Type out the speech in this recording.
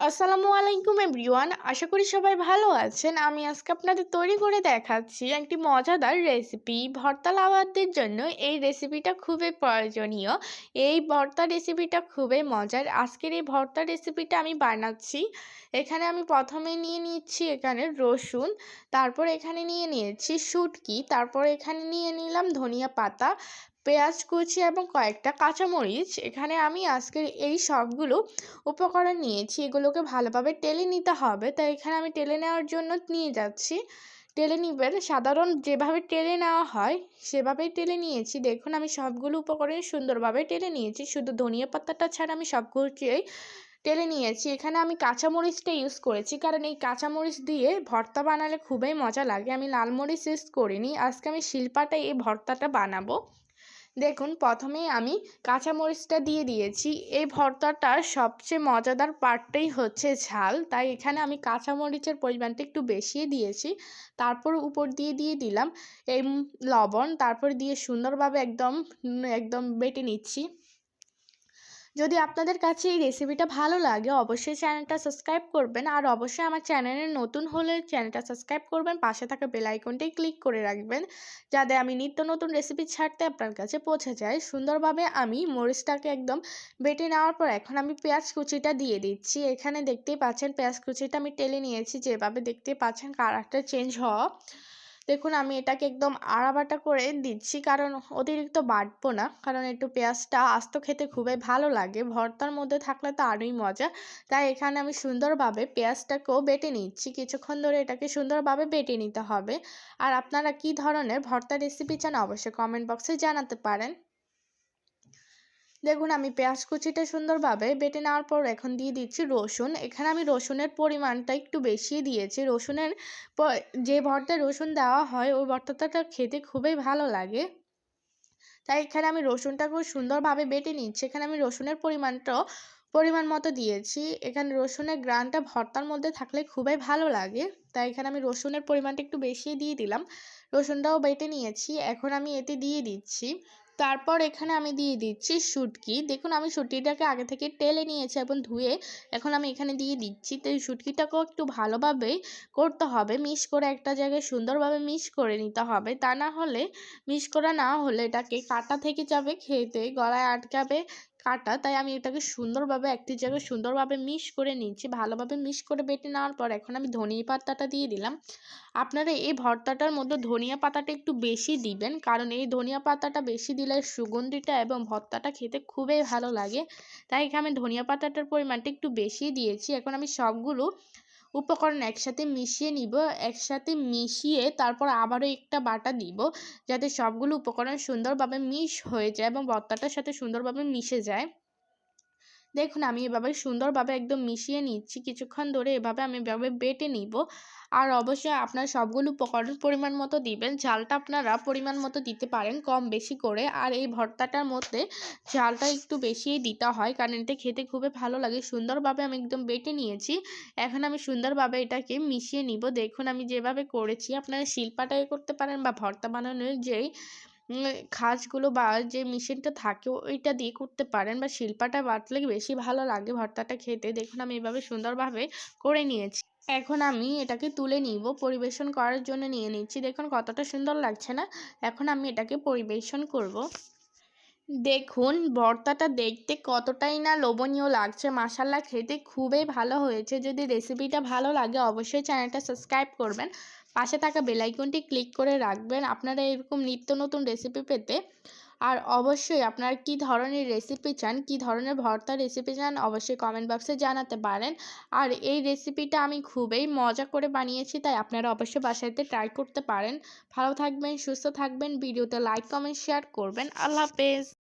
আসসালামু আলাইকুম এভরিওয়ান। আশা করি সবাই ভালো আছেন। আমি আজকে আপনাদের তৈরি করে দেখাচ্ছি একটি মজাদার রেসিপি। ভর্তা লাভারদের জন্য এই রেসিপিটা খুবই প্রয়োজনীয়। এই ভর্তা রেসিপিটা খুবই মজার। আজকের এই ভর্তা রেসিপিটা আমি বানাচ্ছি। এখানে আমি প্রথমে নিয়ে নিচ্ছি এখানে রসুন, তারপর এখানে নিয়ে নিয়েছি শুটকি, তারপর এখানে নিয়ে নিলাম ধনিয়া পাতা পেঁয়াজ কুচি এবং কয়েকটা কাঁচামরিচ। এখানে আমি আজকের এই সবগুলো উপকরণ নিয়েছি। এগুলোকে ভালোভাবে টেলে নিতে হবে। তাই এখানে আমি টেলে নেওয়ার জন্য নিয়ে যাচ্ছি। টেলে নিবেন। সাধারণ যেভাবে টেলে নেওয়া হয়, সেভাবেই টেলে নিয়েছি। দেখুন, আমি সবগুলো উপকরণ সুন্দরভাবে টেলে নিয়েছি। শুধু ধনিয়া পাতাটা ছাড়া আমি সবগুলোকেই টেলে নিয়েছি। এখানে আমি কাঁচামরিচটা ইউজ করেছি। কারণ এই কাঁচামরিচ দিয়ে ভর্তা বানালে খুবই মজা লাগে। আমি লাল মরিচ ইউজ করিনি। আজকে আমি শিল্পাটাই এই ভর্তাটা বানাবো। দেখুন প্রথমেই আমি কাঁচামরিচটা দিয়ে দিয়েছি। এই ভর্তাটার সবচেয়ে মজাদার পার্টটাই হচ্ছে ঝাল। তাই এখানে আমি কাঁচামরিচের পরিমাণটা একটু বেশি দিয়েছি। তারপর উপর দিয়ে দিয়ে দিলাম, এই লবণ। তারপর দিয়ে সুন্দরভাবে একদম একদম বেটে নিচ্ছি। যদি আপনাদের কাছে এই রেসিপিটা ভালো লাগে, অবশ্যই চ্যানেলটা সাবস্ক্রাইব করবেন। আর অবশ্যই আমার চ্যানেলে নতুন হলে চ্যানেলটা সাবস্ক্রাইব করবেন। পাশে থাকা বেল আইকনটাই ক্লিক করে রাখবেন, যাতে আমি নিত্য নতুন রেসিপি ছাড়তে আপনার কাছে পৌঁছে যায় সুন্দরভাবে আমি মরিচটাকে একদম বেটে নেওয়ার পর এখন আমি পেঁয়াজ কুচিটা দিয়ে দিচ্ছি। এখানে দেখতেই পাচ্ছেন, পেঁয়াজ কুচিটা আমি টেলে নিয়েছি। যেভাবে দেখতে পাচ্ছেন কালারটা চেঞ্জ হওয়া দেখুন, আমি এটাকে একদম আড়াবাটা করে দিচ্ছি। কারণ অতিরিক্ত বাটবো না। কারণ একটু পেঁয়াজটা আস্ত খেতে খুবই ভালো লাগে। ভর্তার মধ্যে থাকলে তো আরোই মজা। তাই এখানে আমি সুন্দরভাবে পেঁয়াজটাকেও বেটে নিচ্ছি। কিছুক্ষণ ধরে এটাকে সুন্দরভাবে বেটে নিতে হবে। আর আপনারা কি ধরনের ভর্তা রেসিপি চান অবশ্যই কমেন্ট বক্সে জানাতে পারেন। দেখুন, আমি পেঁয়াজ কুচিটা সুন্দরভাবে বেটে নেওয়ার পর এখন দিয়ে দিচ্ছি রসুন। এখানে আমি রসুনের পরিমাণটা একটু বেশি দিয়েছি। রসুনের যে ভর্তায় রসুন দেওয়া হয়, ওই ভর্তাটা খেতে খুবই ভালো লাগে। তাই এখানে আমি রসুনটা খুব সুন্দরভাবে বেটে নিচ্ছি। এখানে আমি রসুনের পরিমাণটাও পরিমাণ মতো দিয়েছি। এখানে রসুনের গ্রানটা ভর্তার মধ্যে থাকলে খুবই ভালো লাগে। তাই এখানে আমি রসুনের পরিমাণটা একটু বেশি দিয়ে দিলাম। রসুনটাও বেটে নিয়েছি। এখন আমি এতে দিয়ে দিচ্ছি। তারপর এখানে আমি দিয়ে দিচ্ছি শুটকি। দেখুন, আমি শুটকিটাকে আগে থেকে টেলে নিয়েছি এবং ধুয়ে এখন আমি এখানে দিয়ে দিচ্ছি। তো এই শুটকিটাকেও একটু ভালোভাবে করতে হবে। মিক্স করে একটা জায়গায় সুন্দরভাবে মিক্স করে নিতে হবে। তা না হলে মিক্স করা না হলে এটাকে কাটা থেকে যাবে, খেতে, গলায় আটকাবে কাটা তাই আমি এটাকে সুন্দরভাবে একটি জায়গায় সুন্দরভাবে মিক্স করে নিচ্ছি ভালোভাবে মিক্স করে বেটে নেওয়ার পর এখন আমি ধনিয়া পাতাটা দিয়ে দিলাম। আপনারা এই ভর্তাটার মধ্যে ধনিয়া পাতাটা একটু বেশি দিবেন কারণ এই ধনিয়া পাতাটা বেশি দিলে সুগন্ধিটা এবং ভর্তাটা খেতে খুবই ভালো লাগে। তাই এখানে আমি ধনিয়া পাতাটার পরিমাণটা একটু বেশি দিয়েছি। এখন আমি সবগুলো উপকরণ একসাথে মিশিয়ে নিব, একসাথে মিশিয়ে তারপর আবারও একটা বাটা দিব, যাতে সবগুলো উপকরণ সুন্দরভাবে মিশ হয়ে যায় এবং ভর্তাটার সাথে সুন্দরভাবে মিশে যায়। দেখুন, আমি এভাবে সুন্দরভাবে একদম মিশিয়ে নিচ্ছি। কিছুক্ষণ ধরে এভাবে আমি এভাবে বেটে নিব। আর অবশ্যই আপনার সবগুলো উপকরণ পরিমাণ মতো দিবেন। ঝালটা আপনারা পরিমাণ মতো দিতে পারেন কম বেশি করে। আর এই ভর্তাটার মধ্যে ঝালটা একটু বেশিই দিতে হয়, কারণ এটা খেতে খুবই ভালো লাগে। সুন্দরভাবে আমি একদম বেটে নিয়েছি। এখন আমি সুন্দরভাবে এটাকে মিশিয়ে নিব। দেখুন, আমি যেভাবে করেছি, আপনারা শিল্পাটাই করতে পারেন বা ভর্তা বানানোর যেই খাঁজগুলো বা যে মেশিনটা থাকে ওইটা দিয়ে করতে পারেন বা শিল্পাটা বাটলে বেশি ভালো লাগে ভর্তাটা খেতে। দেখুন আমি এভাবে সুন্দরভাবে করে নিয়েছি। এখন আমি এটাকে তুলে নিব, পরিবেশন করার জন্য নিয়ে নিচ্ছি। দেখুন কতটা সুন্দর লাগছে না? এখন আমি এটাকে পরিবেশন করব। দেখুন, ভর্তাটা দেখতে কতটাই না লোভনীয় লাগছে। মাসাল্লা খেতে খুবই ভালো হয়েছে। যদি রেসিপিটা ভালো লাগে, অবশ্যই চ্যানেলটা সাবস্ক্রাইব করবেন। পাশে থাকা বেলাইকনটি ক্লিক করে রাখবেন। আপনারা এরকম নিত্য নতুন রেসিপি পেতে আর অবশ্যই আপনার কি ধরনের রেসিপি চান, কি ধরনের ভর্তা রেসিপি চান অবশ্যই কমেন্ট বক্সে জানাতে পারেন। আর এই রেসিপিটা আমি খুবই মজা করে বানিয়েছি, তাই আপনারা অবশ্যই বাসাতে ট্রাই করতে পারেন। ভালো থাকবেন, সুস্থ থাকবেন ভিডিওতে লাইক কমেন্ট শেয়ার করবেন। আল্লাহ হাফেজ।